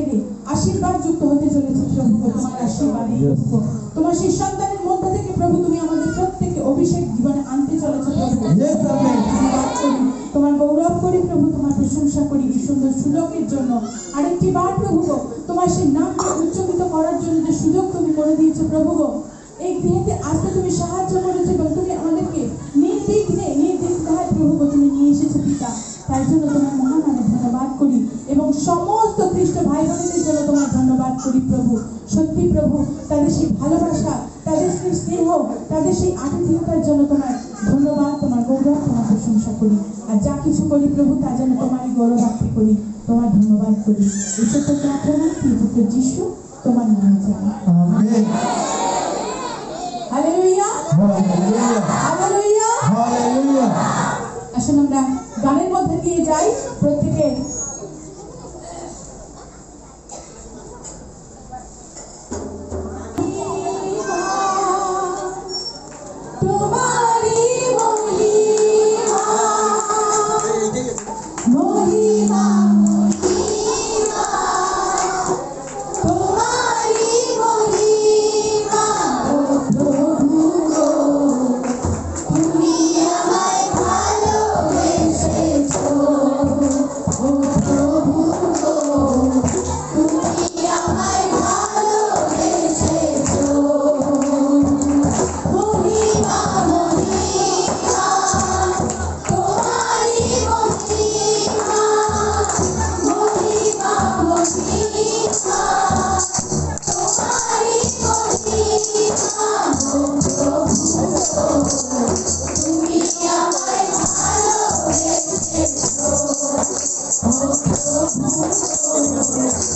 এই আশীর্বাদ যুক্ত হতে চলেছি প্রভু তোমার আশীর্বাদে। তোমার সেই সন্তানের মধ্য থেকে প্রভু তুমি আমাদের প্রত্যেককে অভিষেক জীবনে আনতে চলেছো প্রভু তোমার গৌরব করি প্রভু তোমার প্রশংসা করি এই সুন্দর সুযোগের জন্য। আরেকটি বার প্রভু গো তোমার সেই নামকে উচ্চকিত করার জন্য যে সুযোগ তুমি করে দিয়েছ প্রভু গো এই গৃহেতে আসতে তুমি সাহায্য করেছ এবং তুমি আমাদেরকে নির্বিঘ্নে নির্দিগ্ধায় প্রভু গো তুমি নিয়ে এসেছ পিতা। তাই জন্য তোমার মহান আমি ধন্যবাদ করি এবং সমস্ত তোমার করি প্রভু সত্যি প্রভু তাদের সেই ভালোবাসা তাদের সেই স্নেহ তাদের সেই আতিথেয়তার জন্য তোমার ধন্যবাদ তোমার গৌরব তোমার প্রশংসা করি। আর যা কিছু করি প্রভু তা যেন তোমারই গৌরবার্থে করি। তোমার ধন্যবাদ করি। এই ছোট্ট প্রার্থনা প্রিয়পুত্র যিশু তোমার নামে জানি. আসুন আমরা গানের মধ্যে দিয়ে যাই। প্রত্যেকে Obrigado.